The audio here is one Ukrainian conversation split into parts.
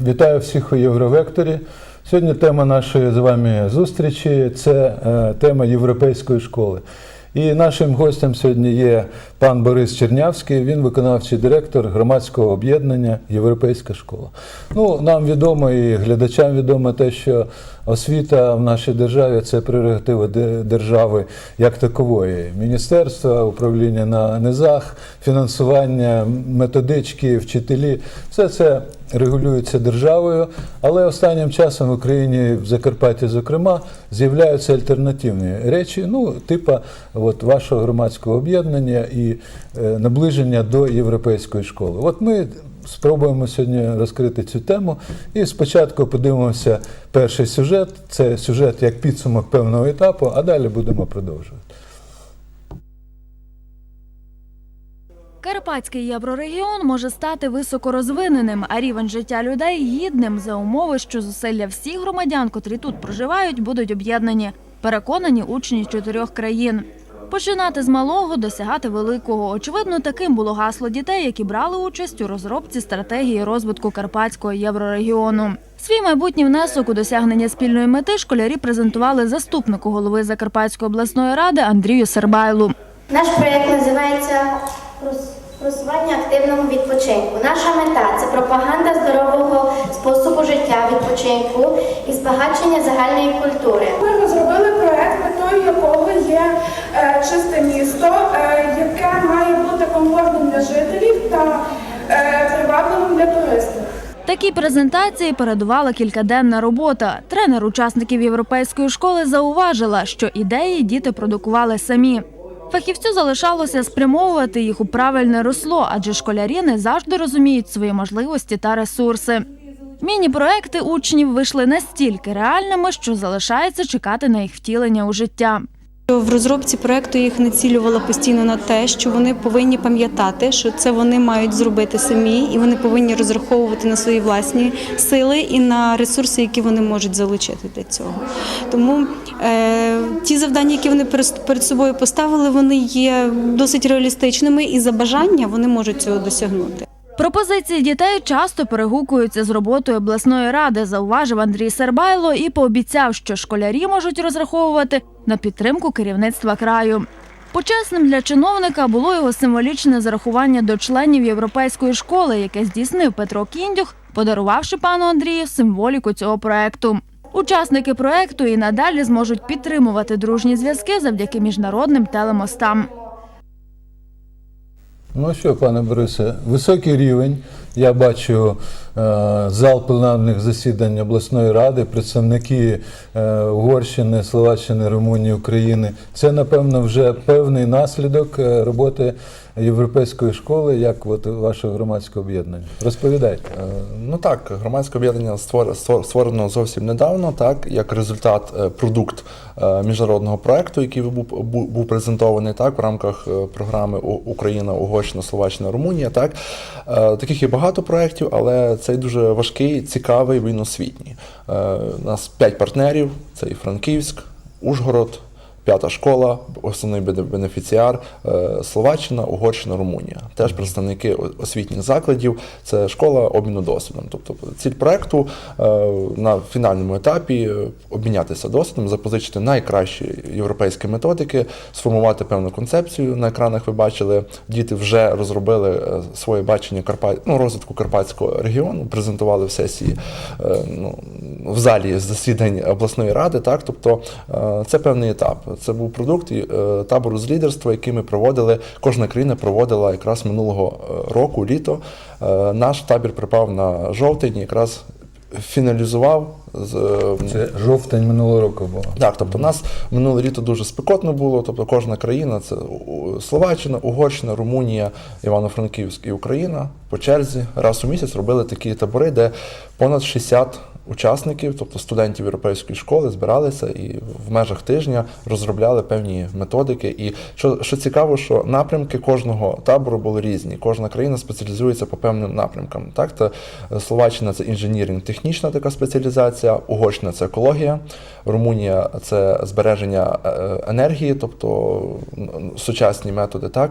Вітаю всіх у Євровекторі. Сьогодні тема нашої з вами зустрічі це е, тема європейської школи. І нашим гостем сьогодні є пан Борис Чернявський, він виконавчий директор громадського об'єднання Європейська школа. Ну, нам відомо і глядачам відомо те, що освіта в нашій державі це прерогатива держави як такової. Міністерства, управління на низах, фінансування, методички, вчителі все це регулюється державою, але останнім часом в Україні, в Закарпатті, зокрема, з'являються альтернативні речі, ну, типа от, вашого громадського об'єднання і е, наближення до європейської школи. От ми спробуємо сьогодні розкрити цю тему. І спочатку подивимося перший сюжет. Це сюжет як підсумок певного етапу, а далі будемо продовжувати. Карпатський єврорегіон може стати високорозвиненим, а рівень життя людей гідним за умови, що зусилля всіх громадян, котрі тут проживають, будуть об'єднані. Переконані учні чотирьох країн. Починати з малого, досягати великого. Очевидно, таким було гасло дітей, які брали участь у розробці стратегії розвитку карпатського єврорегіону. Свій майбутній внесок у досягнення спільної мети школярі презентували заступнику голови Закарпатської обласної ради Андрію Сербайлу. Наш проєкт називається Просування активного відпочинку. Наша мета це пропаганда здорового способу життя, відпочинку і збагачення загальної культури. Ми розробили проект, метою якого є е, чисте місто, е, яке має бути комфортним для жителів та е, привабливим для туристів. Такій презентації передувала кількаденна робота. Тренер учасників європейської школи зауважила, що ідеї діти продукували самі. Фахівцю залишалося спрямовувати їх у правильне русло, адже школярі не завжди розуміють свої можливості та ресурси. Міні-проекти учнів вийшли настільки реальними, що залишається чекати на їх втілення у життя. В розробці проекту їх націлювала постійно на те, що вони повинні пам'ятати, що це вони мають зробити самі, і вони повинні розраховувати на свої власні сили і на ресурси, які вони можуть залучити для цього. Тому е, ті завдання, які вони перед собою поставили, вони є досить реалістичними, і за бажання вони можуть цього досягнути. Пропозиції дітей часто перегукуються з роботою обласної ради, зауважив Андрій Сербайло і пообіцяв, що школярі можуть розраховувати на підтримку керівництва краю. Почесним для чиновника було його символічне зарахування до членів європейської школи, яке здійснив Петро Кіндюх, подарувавши пану Андрію символіку цього проекту. Учасники проекту і надалі зможуть підтримувати дружні зв'язки завдяки міжнародним телемостам. Ну що, пане Борисе, високий рівень. Я бачу е, зал пленарних засідань обласної ради, представники е, Угорщини, Словаччини, Румунії, України. Це, напевно, вже певний наслідок е, роботи європейської школи, як от ваше громадське об'єднання. Розповідайте. Е, Ну так, громадське об'єднання створ- створ- створено зовсім недавно, так як результат, е, продукт е, міжнародного проекту, який був, був, презентований так в рамках програми Україна, Угорщина, Словаччина, Румунія. Так таких є багато проєктів, але цей дуже важкий, цікавий, він освітній. У нас п'ять партнерів: це і Франківськ, Ужгород. П'ята школа, основний бене- бенефіціар е, Словаччина, Угорщина, Румунія. Теж представники освітніх закладів. Це школа обміну досвідом. Тобто ціль проекту е, на фінальному етапі е, обмінятися досвідом, запозичити найкращі європейські методики, сформувати певну концепцію. На екранах ви бачили, діти вже розробили своє бачення Карпа... ну, розвитку карпатського регіону, презентували в сесії ну, в залі засідань обласної ради. Так, тобто це певний етап. Це був продукт е, табору з лідерства, який ми проводили. Кожна країна проводила якраз минулого е, року, літо. Е, Наш табір припав на жовтень, і якраз фіналізував Це жовтень минулого року було. так, тобто у нас минуле літо дуже спекотно було. Тобто кожна країна це Словаччина, Угорщина, Румунія, Івано-Франківськ і Україна по черзі раз у місяць робили такі табори, де понад 60 учасників, тобто студентів європейської школи, збиралися і в межах тижня розробляли певні методики. І що, що цікаво, що напрямки кожного табору були різні. Кожна країна спеціалізується по певним напрямкам. Так, та е, Словаччина це інженіринг, технічна така спеціалізація, Угорщина це екологія, Румунія це збереження е, енергії, тобто сучасні методи, так.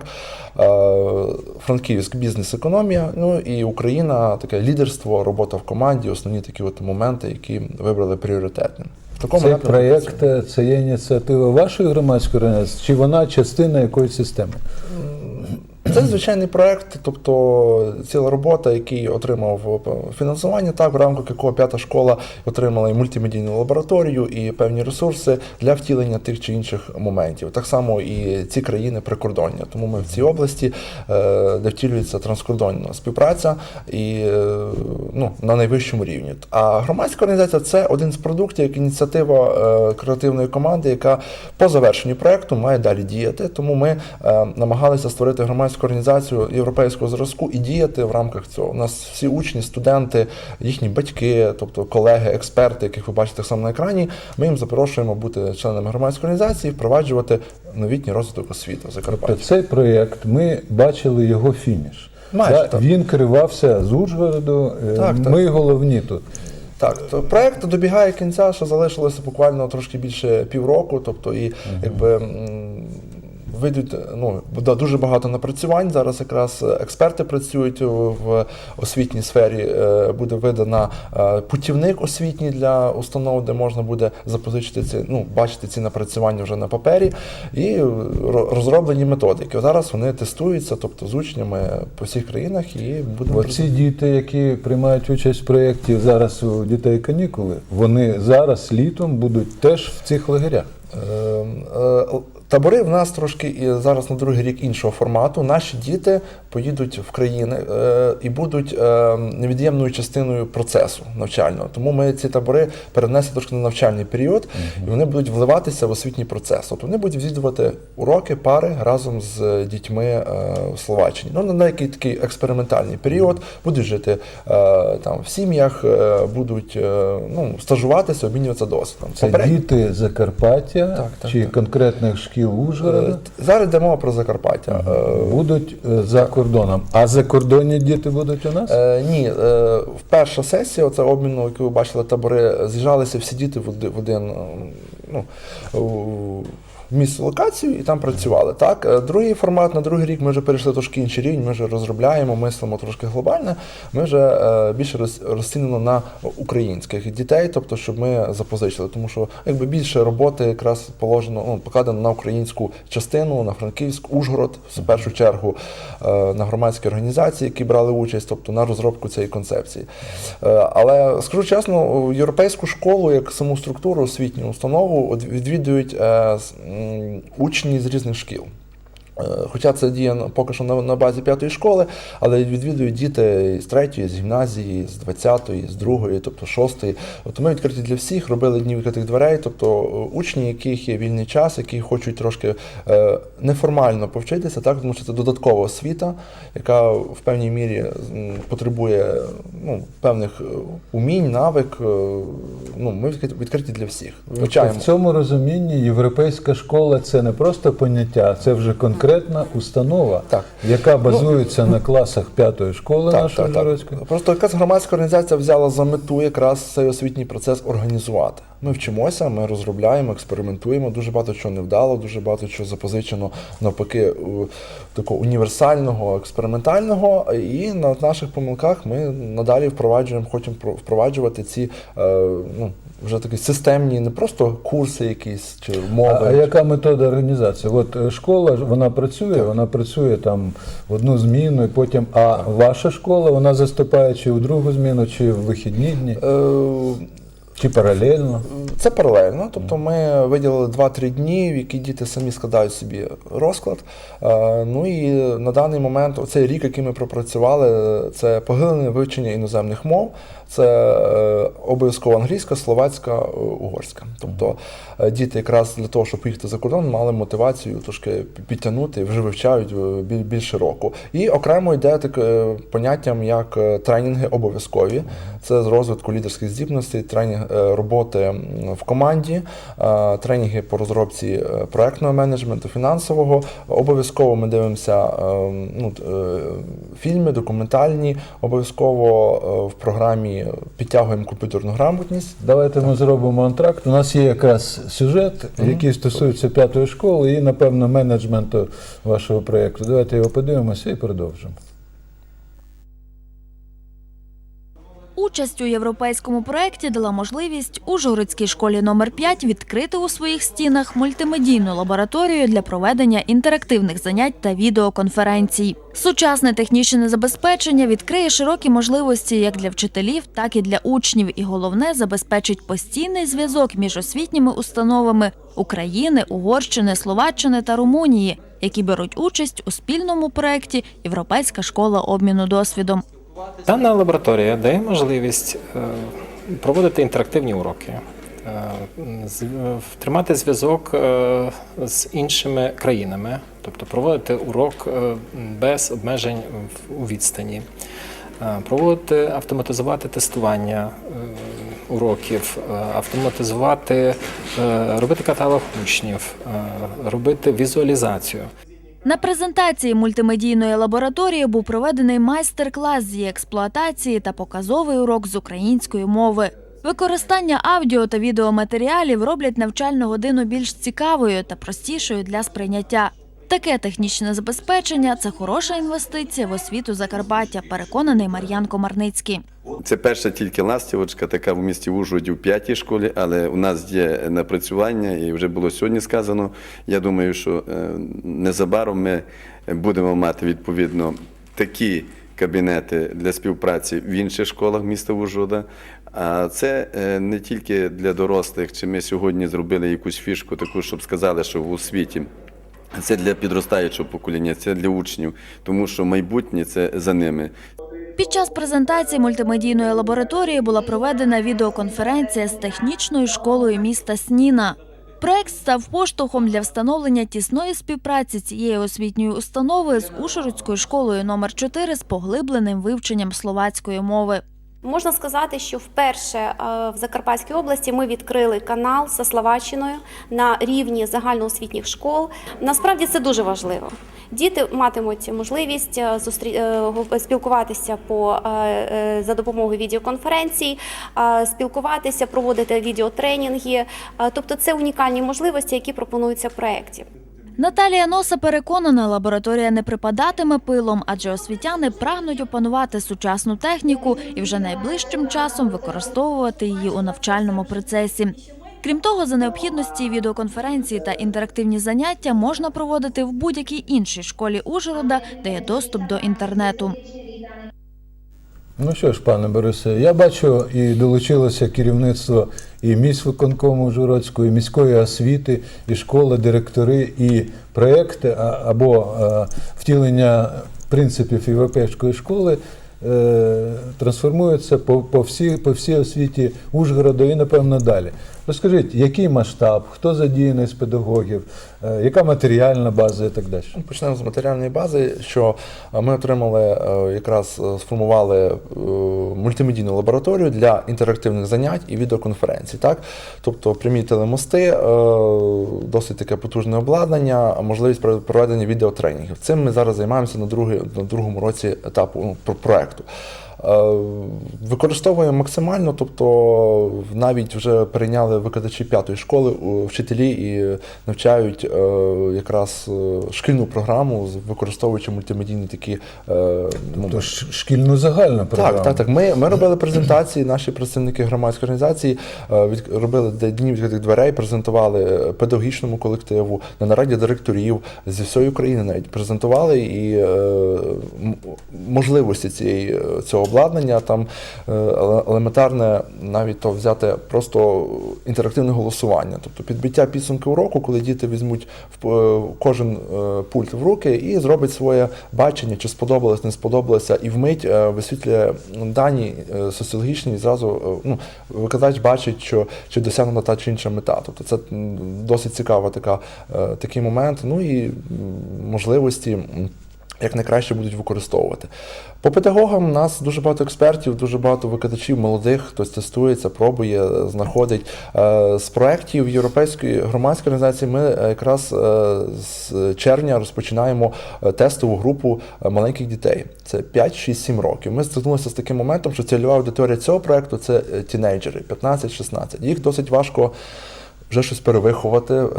Е, Франківськ бізнес-економія, ну і Україна таке лідерство, робота в команді, основні такі от моменти, які вибрали пріоритетним. В такому Цей проєкт е, це є ініціатива вашої громадської організації, чи вона частина якоїсь системи? Це звичайний проект, тобто ціла робота, який отримав е, фінансування, так в рамках якого п'ята школа отримала і мультимедійну лабораторію, і певні ресурси для втілення тих чи інших моментів. Так само і ці країни прикордоння. Тому ми в цій області, е, де втілюється транскордонна співпраця і е, ну, на найвищому рівні. А громадська організація це один з продуктів, як ініціатива креативної команди, яка по завершенню проекту має далі діяти. Тому ми намагалися створити громадську організацію європейського зразку і діяти в рамках цього. У нас всі учні, студенти, їхні батьки, тобто колеги, експерти, яких ви бачите так само на екрані. Ми їм запрошуємо бути членами громадської організації, впроваджувати новітній розвиток освіти в Закарпатті. Тобто цей проєкт, ми бачили його фініш. Майже так. Він керувався з Ужгороду. е, Так, так. Ми головні тут. Так, то проект добігає кінця, що залишилося буквально трошки більше півроку. Тобто, і якби м, вийдуть ну буде дуже багато напрацювань. Зараз якраз експерти працюють в освітній сфері. Е, Буде видана е, путівник освітній для установ, де можна буде запозичити ці, ну бачити ці напрацювання вже на папері, і розроблені методики. Зараз вони тестуються, тобто з учнями по всіх країнах, і будемо Оці діти, які приймають участь в проєкті зараз у дітей канікули, вони зараз літом будуть теж в цих лагерях. Табори в нас трошки і зараз на другий рік іншого формату. Наші діти поїдуть в країни е, і будуть е, невід'ємною частиною процесу навчального. Тому ми ці табори перенесли трошки на навчальний період, і вони будуть вливатися в освітній процес. Тобто вони будуть відвідувати уроки, пари разом з дітьми е, в Словаччині. Ну, на деякий такий експериментальний період, будуть жити там в сім'ях, будуть ну, стажуватися, обмінюватися досвідом. Це Попередньо- діти Закарпаття Так, так, чи так. конкретних шкіл Ужгорода Е, Зараз йде мова про Закарпаття. Е, будуть е, за кордоном. А закордонні діти будуть у нас? Ні, в перша сесія, оце обміну, яку ви бачили табори, з'їжджалися всі діти в один, ну, місце локацію і там працювали. Так, Е, другий формат на другий рік ми вже перейшли трошки інший рівень. Ми вже розробляємо, мислимо трошки глобально. Ми вже е, більше роз- розцінено на українських дітей, тобто, щоб ми запозичили, тому що якби більше роботи якраз положено, ну, покладено на українську частину, на Франківськ, Ужгород, в першу чергу е, на громадські організації, які брали участь, тобто на розробку цієї концепції. Але скажу чесно, європейську школу як саму структуру освітню установу відвідують учні з різних шкіл. Е, Хоча це діє поки що на, базі п'ятої школи, але відвідують діти з третьої, з гімназії, з двадцятої, з другої, тобто шостої. Тобто ми відкриті для всіх, робили дні відкритих дверей, тобто е, учні, яких є вільний час, які хочуть трошки е, неформально повчитися, так тому що це додаткова освіта, яка в певній мірі потребує ну, певних умінь, навик. Ну, ми відкриті, для всіх. Вивчаємо. в цьому розумінні європейська школа це не просто поняття, це вже конкретна установа, Так. яка базується на класах п'ятої школи нашої Ужгородської. Просто якась громадська організація взяла за мету якраз цей освітній процес організувати. Ми вчимося, ми розробляємо, експериментуємо. Дуже багато чого не вдало, дуже багато чого запозичено навпаки такого універсального, експериментального. І на наших помилках ми надалі впроваджуємо, хочемо про- впроваджувати ці е, ну, вже такі системні, не просто курси якісь чи мови. А, а яка метода організації? От е, школа вона працює, вона працює там в одну зміну, і потім. А ваша школа вона заступає чи у другу зміну, чи в вихідні дні, Е, чи паралельно. Це паралельно, тобто ми виділили 2-3 дні, в які діти самі складають собі розклад. Е, Ну і на даний момент, оцей рік, який ми пропрацювали, це поглиблене вивчення іноземних мов. Це е, обов'язково англійська, словацька, е, угорська. Тобто е, діти якраз для того, щоб поїхати за кордон, мали мотивацію трошки підтягнути, вже вивчають більше року. І окремо йде таке поняттям як тренінги обов'язкові. Це з розвитку лідерських здібностей, тренінг роботи в команді, тренінги по розробці проектного менеджменту, фінансового. Обов'язково ми дивимося ну, фільми, документальні. Обов'язково в програмі підтягуємо комп'ютерну грамотність. Давайте ми зробимо антракт. У нас є якраз сюжет, який стосується п'ятої школи і, напевно, менеджменту вашого проєкту. Давайте його подивимося і продовжимо. Участь у європейському проєкті дала можливість Ужгородській школі номер 5 відкрити у своїх стінах мультимедійну лабораторію для проведення інтерактивних занять та відеоконференцій. Сучасне технічне забезпечення відкриє широкі можливості як для вчителів, так і для учнів. І головне забезпечить постійний зв'язок між освітніми установами України, Угорщини, Словаччини та Румунії, які беруть участь у спільному проєкті Європейська школа обміну досвідом. Дана лабораторія дає можливість е, проводити інтерактивні уроки, е, тримати зв'язок е, з іншими країнами, тобто проводити урок без обмежень у відстані, проводити автоматизувати тестування уроків, автоматизувати, робити каталог учнів, робити візуалізацію. На презентації мультимедійної лабораторії був проведений майстер-клас з експлуатації та показовий урок з української мови. Використання аудіо та відеоматеріалів роблять навчальну годину більш цікавою та простішою для сприйняття. Таке технічне забезпечення це хороша інвестиція в освіту Закарпаття, переконаний Мар'ян Комарницький. Це перша тільки ластівочка, така в місті Ужгороді в п'ятій школі, але у нас є напрацювання, і вже було сьогодні сказано. Я думаю, що е, незабаром ми будемо мати відповідно такі кабінети для співпраці в інших школах міста Ужгорода. А це е, не тільки для дорослих, чи ми сьогодні зробили якусь фішку, таку, щоб сказали, що в освіті. Це для підростаючого покоління, це для учнів, тому що майбутнє це за ними. Під час презентації мультимедійної лабораторії була проведена відеоконференція з технічною школою міста Сніна. Проект став поштовхом для встановлення тісної співпраці цієї освітньої установи з Ушгородською школою номер 4 з поглибленим вивченням словацької мови. Можна сказати, що вперше е, в Закарпатській області ми відкрили канал за Словаччиною на рівні загальноосвітніх школ. Насправді це дуже важливо. Діти матимуть можливість е, е, спілкуватися по за допомогою відеоконференцій, спілкуватися, проводити відеотренінги. Тобто це унікальні можливості, які пропонуються в проєкті. Наталія Носа переконана, лабораторія не припадатиме пилом, адже освітяни прагнуть опанувати сучасну техніку і вже найближчим часом використовувати її у навчальному процесі. Крім того, за необхідності відеоконференції та інтерактивні заняття можна проводити в будь-якій іншій школі Ужгорода, де є доступ до інтернету. Ну що ж, пане Борисе, я бачу і долучилося керівництво і міськвиконкому Ужгородської, і міської освіти, і школи, директори, і проекти або е, втілення принципів європейської школи е, трансформуються по, по, всій, по всій освіті Ужгорода і, напевно, далі. Розкажіть, який масштаб, хто задіяний з педагогів, е, яка матеріальна база і так далі. Почнемо з матеріальної бази, що е, ми отримали е, якраз сформували мультимедійну лабораторію для інтерактивних занять і відеоконференцій. Так? Тобто прямі телемости, досить таке потужне обладнання, можливість про- проведення відеотренінгів. Цим ми зараз займаємося на, другий, на другому році етапу ну, про- проекту. Е, Використовуємо максимально, тобто навіть вже перейняли викладачі п'ятої школи, вчителі і навчають е, якраз е, шкільну програму, використовуючи мультимедійні такі ну, шкільну загальну програму. так, так, так. Ми, ми робили презентації, наші представники громадської організації робили дні відкритих дверей, презентували педагогічному колективу, на нараді директорів зі всієї України навіть презентували і можливості цієї, цього обладнання, там е, елементарне навіть то взяти просто інтерактивне голосування, тобто підбиття підсумки уроку, коли діти візьмуть в кожен е, пульт в руки і зробить своє бачення, чи сподобалось, не сподобалося, і вмить е, висвітлює дані соціологічні, і зразу ну, викладач бачить, що чи досягнута та чи інша мета. Тобто це досить цікава така, такий момент. Ну і можливості. Як найкраще будуть використовувати. По педагогам нас дуже багато експертів, дуже багато викладачів молодих, хтось тестується, пробує, знаходить. Е, З проєктів Європейської громадської організації ми е, якраз е, з червня розпочинаємо тестову групу маленьких дітей. Це 5, 6, 7 років. Ми стикнулися з таким моментом, що цільова аудиторія цього проєкту це тінейджери 15-16. Їх досить важко вже щось перевиховати, е,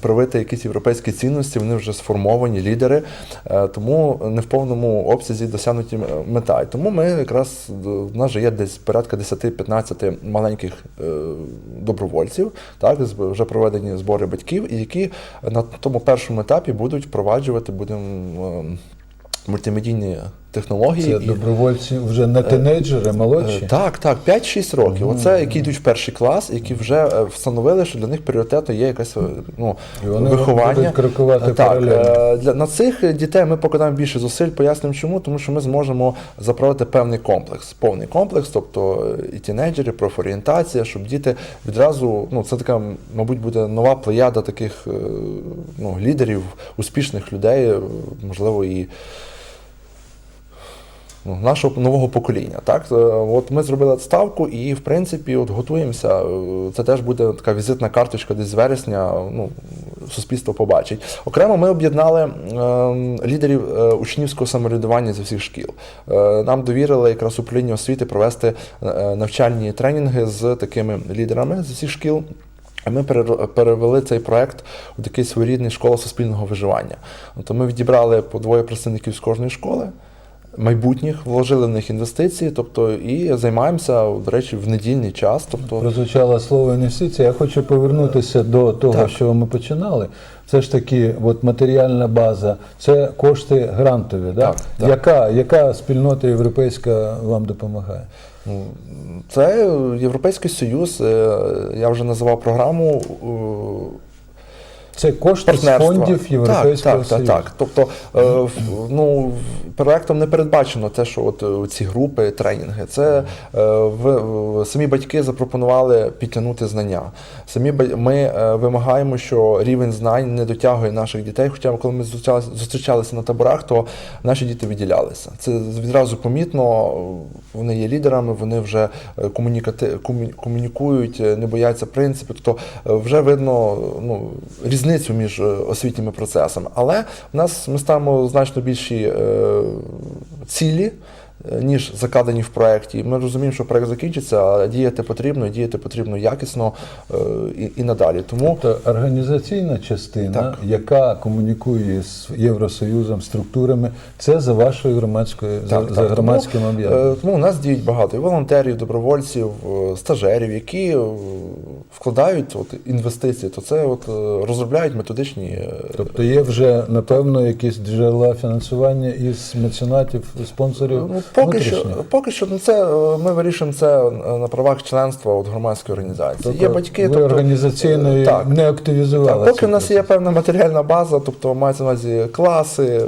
привити якісь європейські цінності, вони вже сформовані лідери, е, тому не в повному обсязі досягнуті мета. І тому ми якраз в нас же є десь порядка 10-15 маленьких е, добровольців, так вже проведені збори батьків, і які на тому першому етапі будуть впроваджувати будемо. е, Мультимедійні технології Це і- добровольці вже не тинейджери, молодші. Е, Так, так, 5-6 років. Оце які йдуть в перший клас, які вже е, встановили, що для них пріоритетом є якесь е, ну, І вони виховання. будуть крокувати Е, так, паралельно. е, для, на цих дітей ми покладаємо більше зусиль, пояснюємо чому, тому що ми зможемо запровадити певний комплекс, повний комплекс, тобто е, і тінейджери, профорієнтація, щоб діти відразу, ну це така, мабуть, буде нова плеяда таких е, ну, лідерів, успішних людей, е, можливо, і нашого нового покоління. Так? Е, От ми зробили ставку і, в принципі, от готуємося. Е, Це теж буде така візитна карточка десь з вересня. Ну, суспільство побачить. Окремо ми об'єднали е, лідерів е, учнівського самоврядування зі всіх шкіл. Нам довірили якраз управління освіти провести навчальні тренінги з такими лідерами з всіх шкіл. Ми перевели цей проект у такий своєрідний школа суспільного виживання. Тобто ми відібрали по двоє представників з кожної школи, майбутніх, вложили в них інвестиції, тобто і займаємося, до речі, в недільний час. Тобто, Прозвучало слово інвестиція. Я хочу повернутися до того, Так. що ми починали. Це ж таки, от матеріальна база, це кошти грантові. Да? Так, так. Яка, яка спільнота європейська вам допомагає? ну, це Європейський Союз, е, я вже називав програму. Це кошти з фондів Європейського так, так, Союзу. Так, так. Тобто, е, ну, проектом не передбачено те, що от е, ці групи, тренінги. Це е, в, самі батьки запропонували підтягнути знання. Самі ми е, вимагаємо, що рівень знань не дотягує наших дітей. Хоча коли ми зустрічалися, на таборах, то наші діти виділялися. Це відразу помітно. Вони є лідерами, вони вже е, комунікати, комунікують, е, не бояться принципів. Тобто вже видно ну, різницю між е, освітніми процесами. Але в нас ми ставимо значно більші е, цілі. е, Ніж закладені в проєкті. Ми розуміємо, що проєкт закінчиться, а діяти потрібно, і діяти потрібно якісно і, і надалі. Тому Тобто організаційна частина, Так. яка комунікує з Євросоюзом, структурами, це за вашою громадською, за, Так, за громадським об'єднанням. Тому у нас діють багато і волонтерів, добровольців, стажерів, які вкладають от, інвестиції, то це от, е, розробляють методичні. е, Тобто є вже напевно якісь джерела фінансування із меценатів, спонсорів Ну, поки що, поки що ну, це е, ми вирішуємо це на правах членства от, громадської організації. Тобто є батьки, ви тобто, організаційно так. не активізували. Так, поки в нас є певна матеріальна база, тобто мається на увазі класи,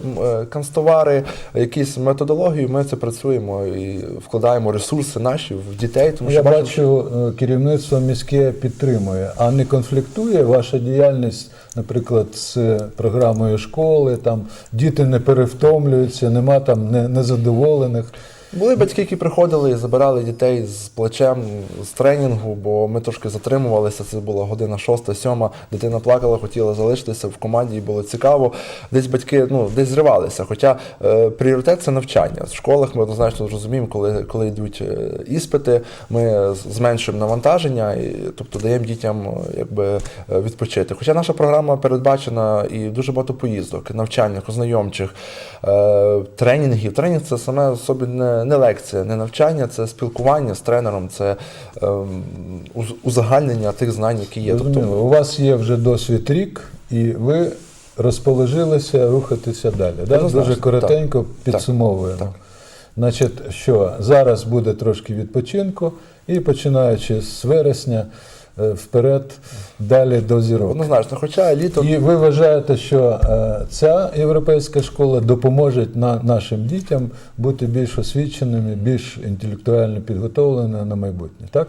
канцтовари, якісь методології, ми це працюємо і вкладаємо ресурси наші в дітей. Тому Ну, Я що бачу, керівництво міське підтримує, а не конфліктує ваша діяльність, наприклад, з програмою школи, там діти не перевтомлюються, нема там не- незадоволених. Були батьки, які приходили і забирали дітей з плечем з тренінгу, бо ми трошки затримувалися. Це була година шоста, сьома. Дитина плакала, хотіла залишитися в команді, і було цікаво. Десь батьки ну десь зривалися. Хоча е, пріоритет це навчання. В школах ми однозначно розуміємо, коли, коли йдуть е, іспити, ми зменшуємо навантаження, і, тобто даємо дітям е, якби е, відпочити. Хоча наша програма передбачена і дуже багато поїздок, навчальних, ознайомчих, е, тренінгів. Тренінг це саме собі не, не лекція, не навчання, це спілкування з тренером, це е, узагальнення тих знань, які є. Тобто. У вас є вже досвід рік, і ви розположилися рухатися далі. Да? Дуже коротенько підсумовуємо. так. Значить, що зараз буде трошки відпочинку, і починаючи з вересня вперед, далі до зірок. Однозначно, хоча літо І ви вважаєте, що е, ця європейська школа допоможе на, нашим дітям бути більш освіченими, більш інтелектуально підготовленими на майбутнє, так?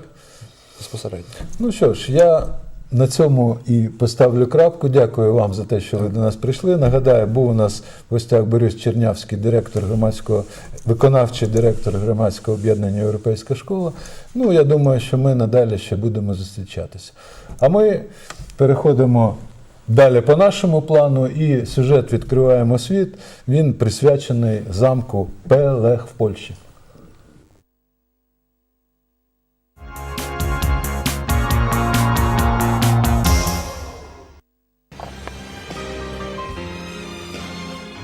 безпосередньо. Ну що ж, я на цьому і поставлю крапку. Дякую вам за те, що ви до нас прийшли. Нагадаю, був у нас в гостях Борис Чернявський, директор громадського, виконавчий директор громадського об'єднання Європейська школа. Ну, я думаю, що ми надалі ще будемо зустрічатися. А ми переходимо далі по нашому плану, і сюжет відкриваємо світ. Він присвячений замку Пелех в Польщі.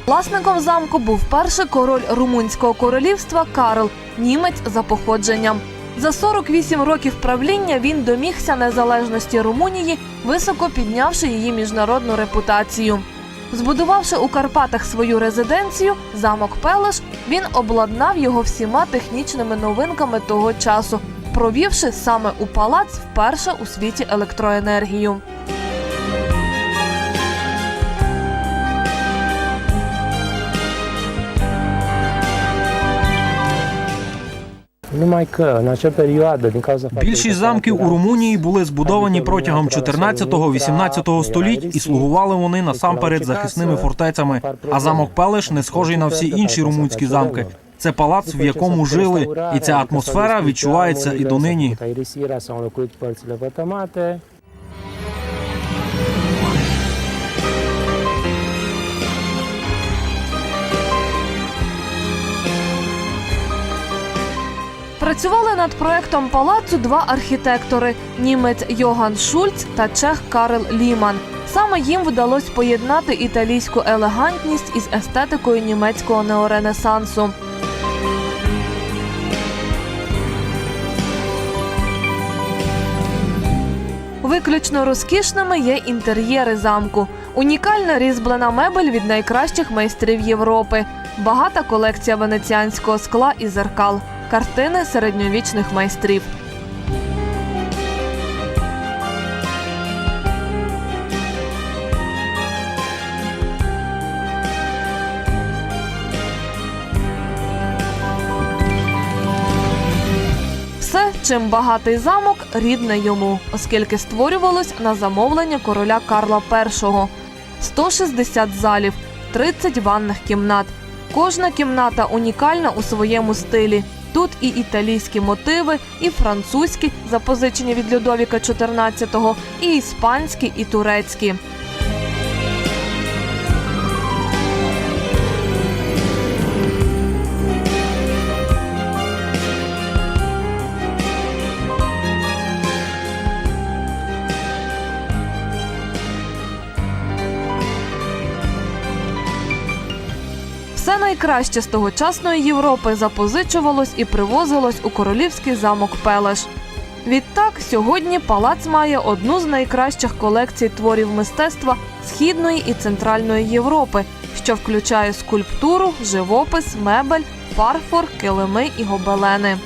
Власником замку був перший король румунського королівства Карл, німець за походженням. За 48 років правління він домігся незалежності Румунії, високо піднявши її міжнародну репутацію. Збудувавши у Карпатах свою резиденцію, замок Пелеш, він обладнав його всіма технічними новинками того часу, провівши саме у палац вперше у світі електроенергію. Numai că în acea perioadă, din cauza Більшість замків у Румунії були збудовані протягом 14-18 століть і слугували вони насамперед захисними фортецями. А замок Пелеш не схожий на всі інші румунські замки. Це палац, в якому жили, і ця атмосфера відчувається і донині. Працювали над проектом палацу два архітектори: німець Йоган Шульц та чех Карл Ліман. Саме їм вдалося поєднати італійську елегантність із естетикою німецького неоренесансу. Виключно розкішними є інтер'єри замку. Унікальна різьблена мебель від найкращих майстрів Європи, багата колекція венеціанського скла і зеркал, картини середньовічних майстрів. Все, чим багатий замок, рідне йому, оскільки створювалось на замовлення короля Карла І. 160 залів, 30 ванних кімнат. Кожна кімната унікальна у своєму стилі. Тут і італійські мотиви, і французькі, запозичені від Людовіка XIV, і іспанські, і турецькі. Найкраще з тогочасної Європи запозичувалось і привозилось у королівський замок Пелеш. Відтак, сьогодні палац має одну з найкращих колекцій творів мистецтва Східної і Центральної Європи, що включає скульптуру, живопис, мебель, фарфор, килими і гобелени.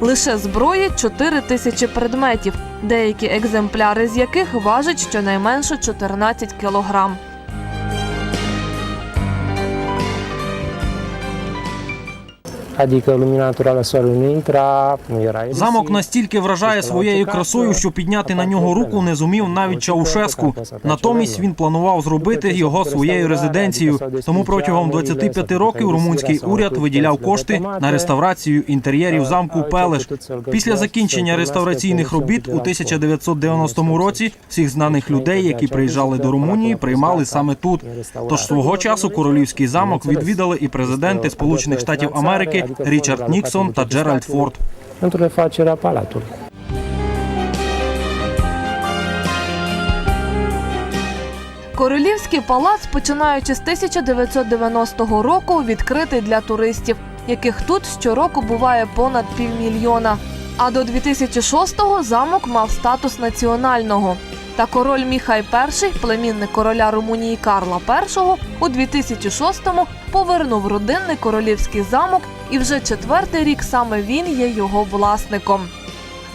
Лише зброї 4 тисячі предметів, деякі екземпляри з яких важать щонайменше 14 кілограм. Adică lumina naturală a soarelui intra, nu era. Замок настільки вражає своєю красою, що підняти на нього руку не зумів навіть Чаушеску. Натомість він планував зробити його своєю резиденцією. Тому протягом 25 років румунський уряд виділяв кошти на реставрацію інтер'єрів замку Пелеш. Після закінчення реставраційних робіт у 1990 році всіх знаних людей, які приїжджали до Румунії, приймали саме тут. Тож свого часу королівський замок відвідали і президенти Сполучених Штатів Америки Річард Ніксон та Джеральд Форд. Королівський палац, починаючи з 1990 року, відкритий для туристів, яких тут щороку буває понад півмільйона. А до 2006-го замок мав статус національного. Та король Міхай І, племінник короля Румунії Карла І, у 2006-му повернув родинний королівський замок, і вже четвертий рік саме він є його власником.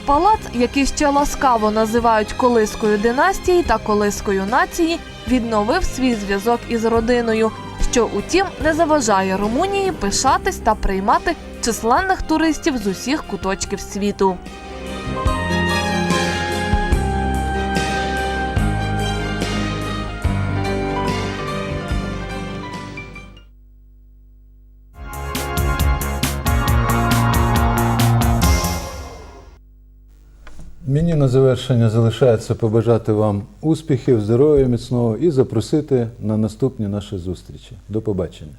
Палац, який ще ласкаво називають колискою династії та колискою нації, відновив свій зв'язок із родиною, що утім не заважає Румунії пишатись та приймати численних туристів з усіх куточків світу. Мені на завершення залишається побажати вам успіхів, здоров'я міцного і запросити на наступні наші зустрічі. До побачення.